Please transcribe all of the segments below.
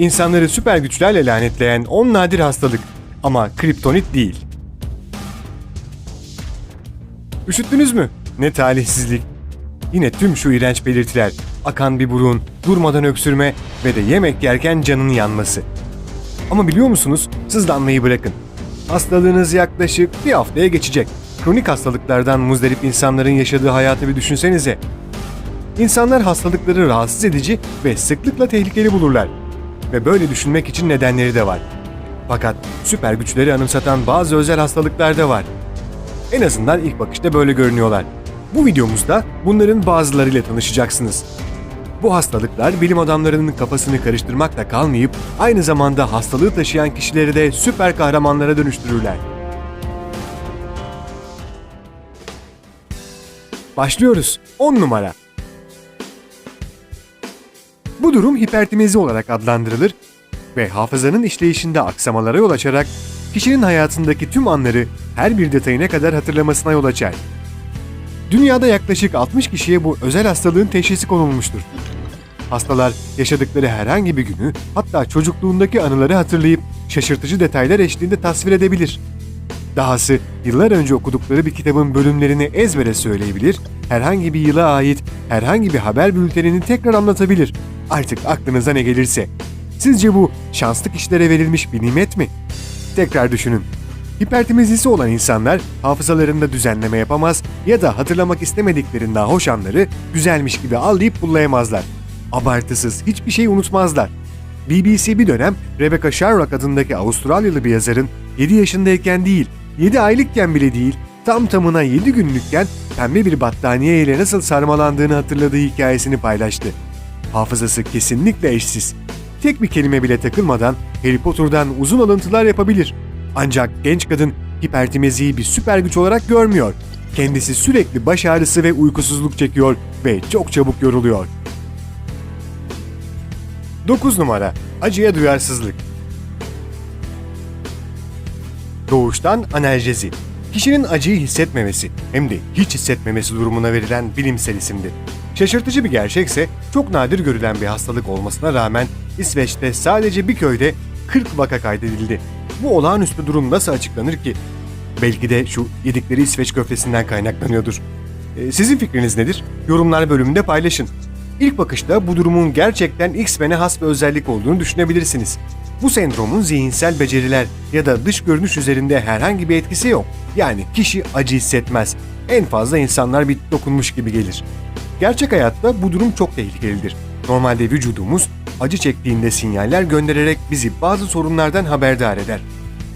İnsanları süper güçlerle lanetleyen 10 nadir hastalık ama kriptonit değil. Üşüttünüz mü? Ne talihsizlik. Yine tüm şu iğrenç belirtiler. Akan bir burun, durmadan öksürme ve de yemek yerken canın yanması. Ama biliyor musunuz? Sızlanmayı bırakın. Hastalığınız yaklaşık bir haftaya geçecek. Kronik hastalıklardan muzdarip insanların yaşadığı hayatı bir düşünsenize. İnsanlar hastalıkları rahatsız edici ve sıklıkla tehlikeli bulurlar. Ve böyle düşünmek için nedenleri de var. Fakat süper güçleri anımsatan bazı özel hastalıklar da var. En azından ilk bakışta böyle görünüyorlar. Bu videomuzda bunların bazılarıyla tanışacaksınız. Bu hastalıklar bilim adamlarının kafasını karıştırmakla kalmayıp aynı zamanda hastalığı taşıyan kişileri de süper kahramanlara dönüştürürler. Başlıyoruz. 10 numara. Bu durum hipertimezi olarak adlandırılır ve hafızanın işleyişinde aksamalara yol açarak kişinin hayatındaki tüm anları her bir detayına kadar hatırlamasına yol açar. Dünyada yaklaşık 60 kişiye bu özel hastalığın teşhisi konulmuştur. Hastalar yaşadıkları herhangi bir günü hatta çocukluğundaki anıları hatırlayıp şaşırtıcı detaylar eşliğinde tasvir edebilir. Dahası yıllar önce okudukları bir kitabın bölümlerini ezbere söyleyebilir, herhangi bir yıla ait herhangi bir haber bültenini tekrar anlatabilir. Artık aklınıza ne gelirse. Sizce bu şanslı kişilere verilmiş bir nimet mi? Tekrar düşünün. Hipertimizisi olan insanlar hafızalarında düzenleme yapamaz ya da hatırlamak istemedikleri nahoş anları güzelmiş gibi allayıp pullayamazlar. Abartısız hiçbir şey unutmazlar. BBC bir dönem Rebecca Sharrock adındaki Avustralyalı bir yazarın 7 yaşındayken değil, 7 aylıkken bile değil, tam tamına 7 günlükken pembe bir battaniye ile nasıl sarmalandığını hatırladığı hikayesini paylaştı. Hafızası kesinlikle eşsiz. Tek bir kelime bile takılmadan Harry Potter'dan uzun alıntılar yapabilir. Ancak genç kadın hipertimeziyi bir süper güç olarak görmüyor. Kendisi sürekli baş ağrısı ve uykusuzluk çekiyor ve çok çabuk yoruluyor. 9 numara Acıya duyarsızlık Doğuştan analjezi Kişinin acıyı hissetmemesi hem de hiç hissetmemesi durumuna verilen bilimsel isimdir. Şaşırtıcı bir gerçekse çok nadir görülen bir hastalık olmasına rağmen İsveç'te sadece bir köyde 40 vaka kaydedildi. Bu olağanüstü durum nasıl açıklanır ki? Belki de şu yedikleri İsveç köftesinden kaynaklanıyordur. Ee, Sizin fikriniz nedir? Yorumlar bölümünde paylaşın. İlk bakışta bu durumun gerçekten X-Men'e has bir özellik olduğunu düşünebilirsiniz. Bu sendromun zihinsel beceriler ya da dış görünüş üzerinde herhangi bir etkisi yok. Yani kişi acı hissetmez. En fazla insanlar bir dokunmuş gibi gelir. Gerçek hayatta bu durum çok tehlikelidir. Normalde vücudumuz acı çektiğinde sinyaller göndererek bizi bazı sorunlardan haberdar eder.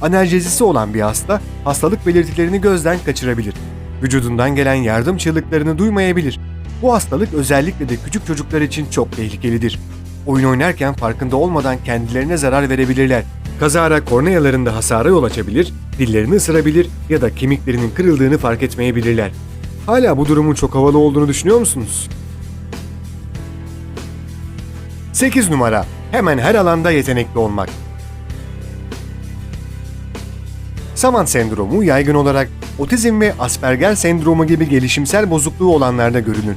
Analjezisi olan bir hasta hastalık belirtilerini gözden kaçırabilir. Vücudundan gelen yardım çığlıklarını duymayabilir. Bu hastalık özellikle de küçük çocuklar için çok tehlikelidir. Oyun oynarken farkında olmadan kendilerine zarar verebilirler. Kazara kornealarında hasara yol açabilir, dillerini ısırabilir ya da kemiklerinin kırıldığını fark etmeyebilirler. Hala bu durumun çok havalı olduğunu düşünüyor musunuz? 8 numara. Hemen her alanda yetenekli olmak. Saman sendromu yaygın olarak otizm ve Asperger sendromu gibi gelişimsel bozukluğu olanlarda görülür.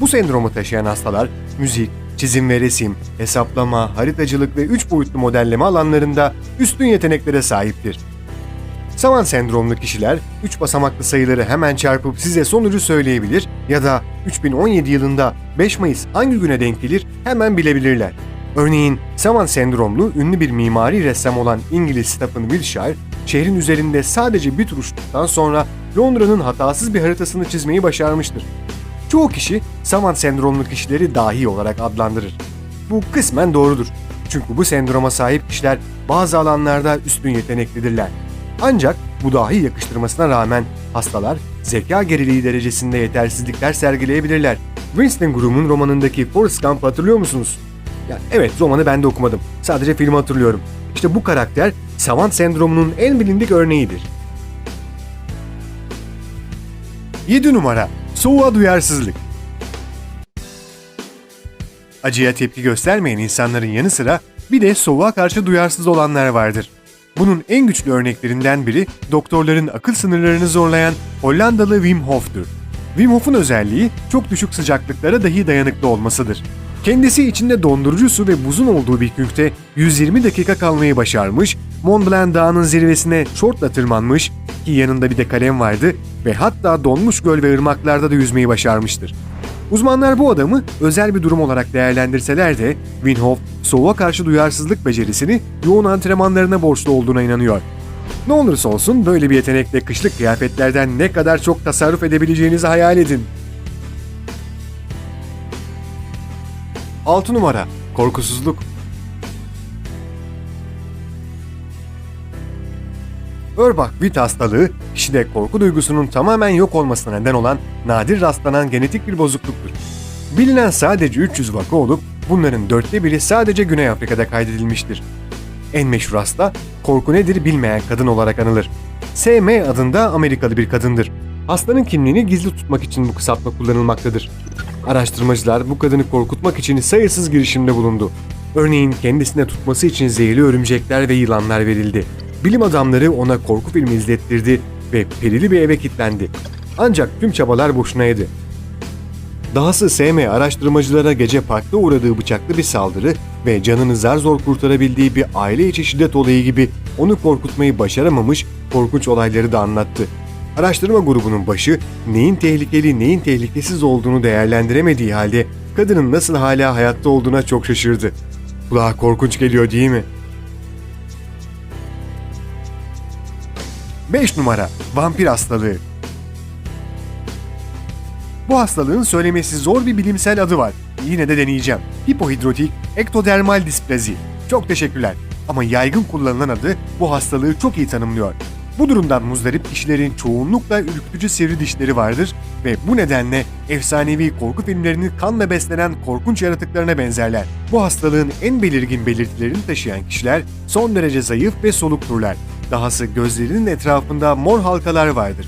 Bu sendromu taşıyan hastalar müzik, çizim ve resim, hesaplama, haritacılık ve üç boyutlu modelleme alanlarında üstün yeteneklere sahiptir. Saman sendromlu kişiler 3 basamaklı sayıları hemen çarpıp size sonucu söyleyebilir ya da 3017 yılında 5 Mayıs hangi güne denk gelir hemen bilebilirler. Örneğin Saman sendromlu ünlü bir mimari ressam olan İngiliz Stephen Wilshire, şehrin üzerinde sadece bir tur sonra Londra'nın hatasız bir haritasını çizmeyi başarmıştır. Çoğu kişi Saman sendromlu kişileri dahi olarak adlandırır. Bu kısmen doğrudur. Çünkü bu sendroma sahip kişiler bazı alanlarda üstün yeteneklidirler. Ancak bu dahi yakıştırmasına rağmen hastalar zeka geriliği derecesinde yetersizlikler sergileyebilirler. Winston Groom'un romanındaki Forrest Gump hatırlıyor musunuz? Ya evet romanı ben de okumadım. Sadece filmi hatırlıyorum. İşte bu karakter Savant sendromunun en bilindik örneğidir. 7 numara Soğuğa duyarsızlık Acıya tepki göstermeyen insanların yanı sıra bir de soğuğa karşı duyarsız olanlar vardır. Bunun en güçlü örneklerinden biri doktorların akıl sınırlarını zorlayan Hollandalı Wim Hof'tur. Wim Hof'un özelliği çok düşük sıcaklıklara dahi dayanıklı olmasıdır. Kendisi içinde dondurucu su ve buzun olduğu bir kürkte 120 dakika kalmayı başarmış, Mont Blanc dağının zirvesine şortla tırmanmış ki yanında bir de kalem vardı ve hatta donmuş göl ve ırmaklarda da yüzmeyi başarmıştır. Uzmanlar bu adamı özel bir durum olarak değerlendirseler de Winhoff soğuğa karşı duyarsızlık becerisini yoğun antrenmanlarına borçlu olduğuna inanıyor. Ne olursa olsun böyle bir yetenekle kışlık kıyafetlerden ne kadar çok tasarruf edebileceğinizi hayal edin. 6 numara Korkusuzluk Örbach-Witt hastalığı kişide korku duygusunun tamamen yok olmasına neden olan nadir rastlanan genetik bir bozukluktur. Bilinen sadece 300 vaka olup bunların dörtte biri sadece Güney Afrika'da kaydedilmiştir. En meşhur hasta korku nedir bilmeyen kadın olarak anılır. SM adında Amerikalı bir kadındır. Hastanın kimliğini gizli tutmak için bu kısaltma kullanılmaktadır. Araştırmacılar bu kadını korkutmak için sayısız girişimde bulundu. Örneğin kendisine tutması için zehirli örümcekler ve yılanlar verildi. Bilim adamları ona korku filmi izlettirdi ve perili bir eve kilitlendi. Ancak tüm çabalar boşunaydı. Dahası SM araştırmacılara gece parkta uğradığı bıçaklı bir saldırı ve canını zar zor kurtarabildiği bir aile içi şiddet olayı gibi onu korkutmayı başaramamış korkunç olayları da anlattı. Araştırma grubunun başı neyin tehlikeli neyin tehlikesiz olduğunu değerlendiremediği halde kadının nasıl hala hayatta olduğuna çok şaşırdı. Kulağa korkunç geliyor değil mi? 5 numara Vampir hastalığı Bu hastalığın söylemesi zor bir bilimsel adı var. Yine de deneyeceğim. Hipohidrotik ektodermal displazi. Çok teşekkürler. Ama yaygın kullanılan adı bu hastalığı çok iyi tanımlıyor. Bu durumdan muzdarip kişilerin çoğunlukla ürkütücü sivri dişleri vardır ve bu nedenle efsanevi korku filmlerinin kanla beslenen korkunç yaratıklarına benzerler. Bu hastalığın en belirgin belirtilerini taşıyan kişiler son derece zayıf ve solukturlar. Dahası gözlerinin etrafında mor halkalar vardır.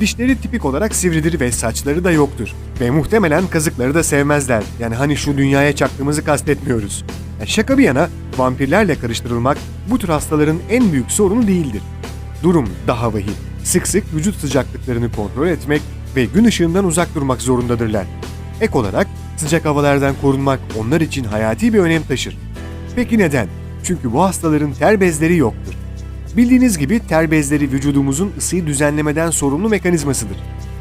Dişleri tipik olarak sivridir ve saçları da yoktur. Ve muhtemelen kazıkları da sevmezler. Yani hani şu dünyaya çaktığımızı kastetmiyoruz. Yani şaka bir yana vampirlerle karıştırılmak bu tür hastaların en büyük sorunu değildir. Durum daha vahim. Sık sık vücut sıcaklıklarını kontrol etmek ve gün ışığından uzak durmak zorundadırlar. Ek olarak sıcak havalardan korunmak onlar için hayati bir önem taşır. Peki neden? Çünkü bu hastaların ter bezleri yoktur. Bildiğiniz gibi ter bezleri vücudumuzun ısıyı düzenlemeden sorumlu mekanizmasıdır.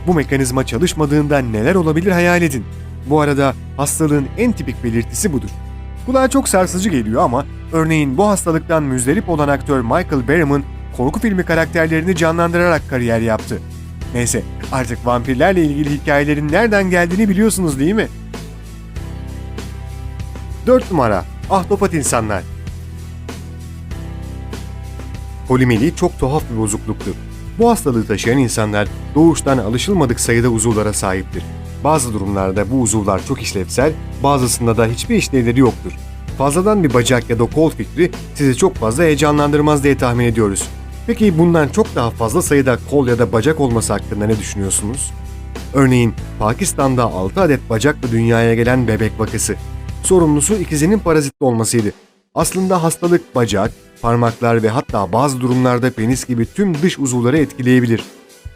Bu mekanizma çalışmadığında neler olabilir hayal edin. Bu arada hastalığın en tipik belirtisi budur. Kulağa çok sarsıcı geliyor ama örneğin bu hastalıktan müzdarip olan aktör Michael Berryman korku filmi karakterlerini canlandırarak kariyer yaptı. Neyse artık vampirlerle ilgili hikayelerin nereden geldiğini biliyorsunuz değil mi? 4 numara Ahtopat insanlar Polimeli çok tuhaf bir bozukluktur. Bu hastalığı taşıyan insanlar doğuştan alışılmadık sayıda uzuvlara sahiptir. Bazı durumlarda bu uzuvlar çok işlevsel, bazısında da hiçbir işlevleri yoktur. Fazladan bir bacak ya da kol fikri sizi çok fazla heyecanlandırmaz diye tahmin ediyoruz. Peki bundan çok daha fazla sayıda kol ya da bacak olması hakkında ne düşünüyorsunuz? Örneğin Pakistan'da 6 adet bacakla dünyaya gelen bebek vakası. Sorumlusu ikizinin parazitli olmasıydı. Aslında hastalık bacak, parmaklar ve hatta bazı durumlarda penis gibi tüm dış uzuvları etkileyebilir.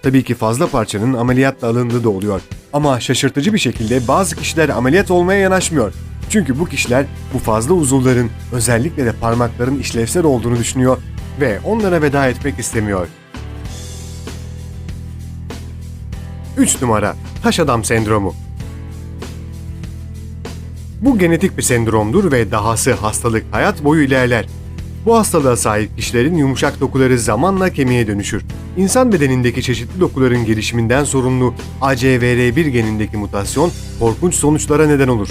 Tabii ki fazla parçanın ameliyatla alındığı da oluyor. Ama şaşırtıcı bir şekilde bazı kişiler ameliyat olmaya yanaşmıyor. Çünkü bu kişiler bu fazla uzuvların özellikle de parmakların işlevsel olduğunu düşünüyor ve onlara veda etmek istemiyor. 3 numara Taş Adam Sendromu Bu genetik bir sendromdur ve dahası hastalık hayat boyu ilerler. Bu hastalığa sahip kişilerin yumuşak dokuları zamanla kemiğe dönüşür. İnsan bedenindeki çeşitli dokuların gelişiminden sorumlu ACVR1 genindeki mutasyon korkunç sonuçlara neden olur.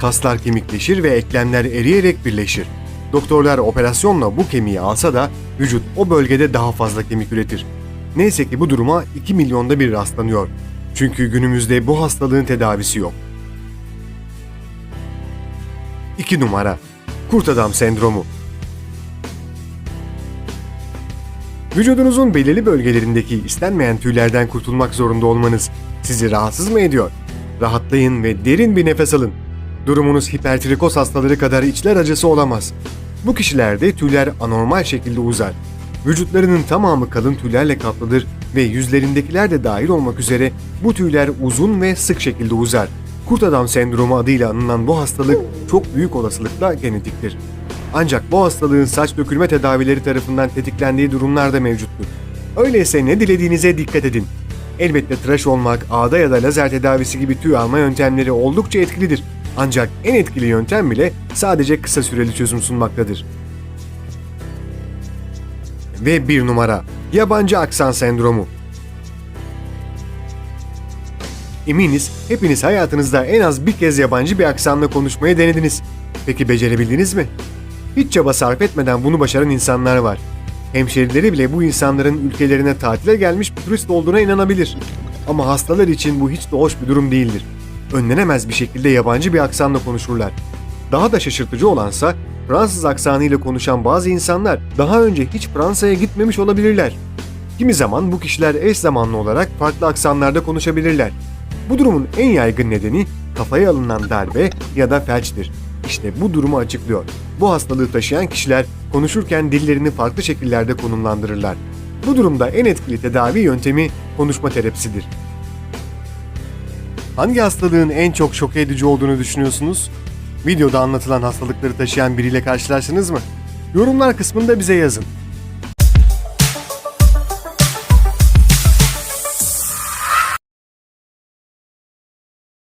Kaslar kemikleşir ve eklemler eriyerek birleşir. Doktorlar operasyonla bu kemiği alsa da vücut o bölgede daha fazla kemik üretir. Neyse ki bu duruma 2 milyonda bir rastlanıyor. Çünkü günümüzde bu hastalığın tedavisi yok. 2 numara Kurt Adam Sendromu Vücudunuzun belirli bölgelerindeki istenmeyen tüylerden kurtulmak zorunda olmanız sizi rahatsız mı ediyor? Rahatlayın ve derin bir nefes alın. Durumunuz hipertrikoz hastaları kadar içler acısı olamaz. Bu kişilerde tüyler anormal şekilde uzar. Vücutlarının tamamı kalın tüylerle kaplıdır ve yüzlerindekiler de dahil olmak üzere bu tüyler uzun ve sık şekilde uzar. Kurt adam sendromu adıyla anılan bu hastalık çok büyük olasılıkla genetiktir. Ancak bu hastalığın saç dökülme tedavileri tarafından tetiklendiği durumlar da mevcuttur. Öyleyse ne dilediğinize dikkat edin. Elbette tıraş olmak, ağda ya da lazer tedavisi gibi tüy alma yöntemleri oldukça etkilidir. Ancak en etkili yöntem bile sadece kısa süreli çözüm sunmaktadır. Ve bir numara, yabancı aksan sendromu. Eminiz hepiniz hayatınızda en az bir kez yabancı bir aksanla konuşmayı denediniz. Peki becerebildiniz mi? Hiç çaba sarf etmeden bunu başaran insanlar var. Hemşerileri bile bu insanların ülkelerine tatile gelmiş bir turist olduğuna inanabilir. Ama hastalar için bu hiç de hoş bir durum değildir. Önlenemez bir şekilde yabancı bir aksanla konuşurlar. Daha da şaşırtıcı olansa Fransız aksanıyla konuşan bazı insanlar daha önce hiç Fransa'ya gitmemiş olabilirler. Kimi zaman bu kişiler eş zamanlı olarak farklı aksanlarda konuşabilirler. Bu durumun en yaygın nedeni kafaya alınan darbe ya da felçtir. İşte bu durumu açıklıyor. Bu hastalığı taşıyan kişiler konuşurken dillerini farklı şekillerde konumlandırırlar. Bu durumda en etkili tedavi yöntemi konuşma terapisidir. Hangi hastalığın en çok şok edici olduğunu düşünüyorsunuz? Videoda anlatılan hastalıkları taşıyan biriyle karşılaştınız mı? Yorumlar kısmında bize yazın.